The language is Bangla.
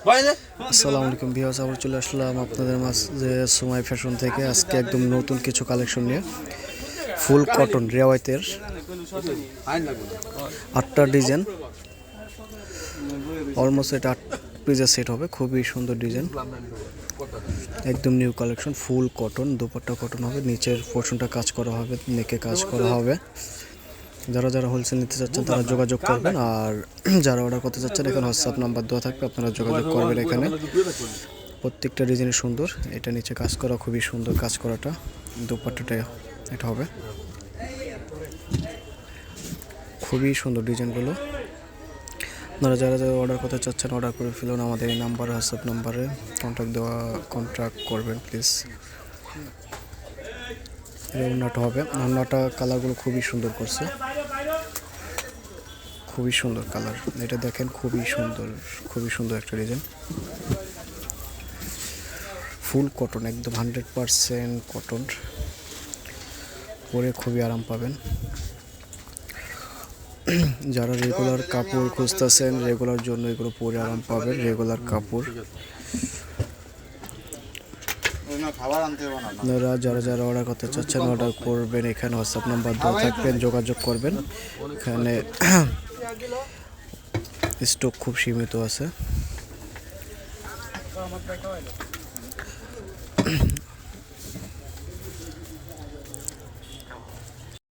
আসসালামু আলাইকুম ভিউয়ার্স, আবার চলে আসলাম আপনাদের মাঝে সময় ফ্যাশন থেকে। আজকে একদম নতুন কিছু কালেকশন নিয়ে ফুল কটন রেওয়ায়তের আটটা ডিজাইন। অলমোস্ট এটা আট পিসের সেট হবে, খুবই সুন্দর ডিজাইন। একদম new collection full cotton dupatta cotton হবে, নিচের পোর্শনটা কাজ করা হবে নেকে কাজ করা হবে। যারা যারা হোলসেল নিতে চাচ্ছেন তারা যোগাযোগ করবেন। আর যারা অর্ডার করতে চাচ্ছেন, এখানে হোয়াটসঅ্যাপ নাম্বার দেওয়া থাকবে, আপনারা যোগাযোগ করবেন এখানে। প্রত্যেকটা ডিজাইনই সুন্দর। এটা নিচে কাজ করা খুবই সুন্দর কাজ করাটা। দুপাট্টাটা এটা হবে। খুবই সুন্দর ডিজাইনগুলো। আপনারা যারা যারা অর্ডার করতে চাচ্ছেন অর্ডার করে ফেলুন। আমাদের এই নাম্বারে হোয়াটসঅ্যাপ নাম্বারে কন্ট্যাক্ট দেওয়া কন্ট্যাক্ট করবেন প্লিজ রান্নাটা হবে। রান্নাটা কালারগুলো খুবই সুন্দর করছে। খুবই সুন্দর কালার। এটা দেখেন, খুবই সুন্দর খুবই সুন্দর একটা ডিজাইন। ফুল কটন, একদম হান্ড্রেড পারসেন্ট কটন। পরে খুবই আরাম পাবেন। যারা রেগুলার কাপড় খুঁজতেছেন, রেগুলার জন্য এগুলো পরে আরাম পাবেন, রেগুলার কাপড়। আপনারা যারা যারা অর্ডার করতে চাচ্ছেন অর্ডার করবেন এখানে হোয়াটসঅ্যাপ নাম্বার দেওয়া থাকবেন যোগাযোগ করবেন। এখানে স্টক খুব সীমিত আছে।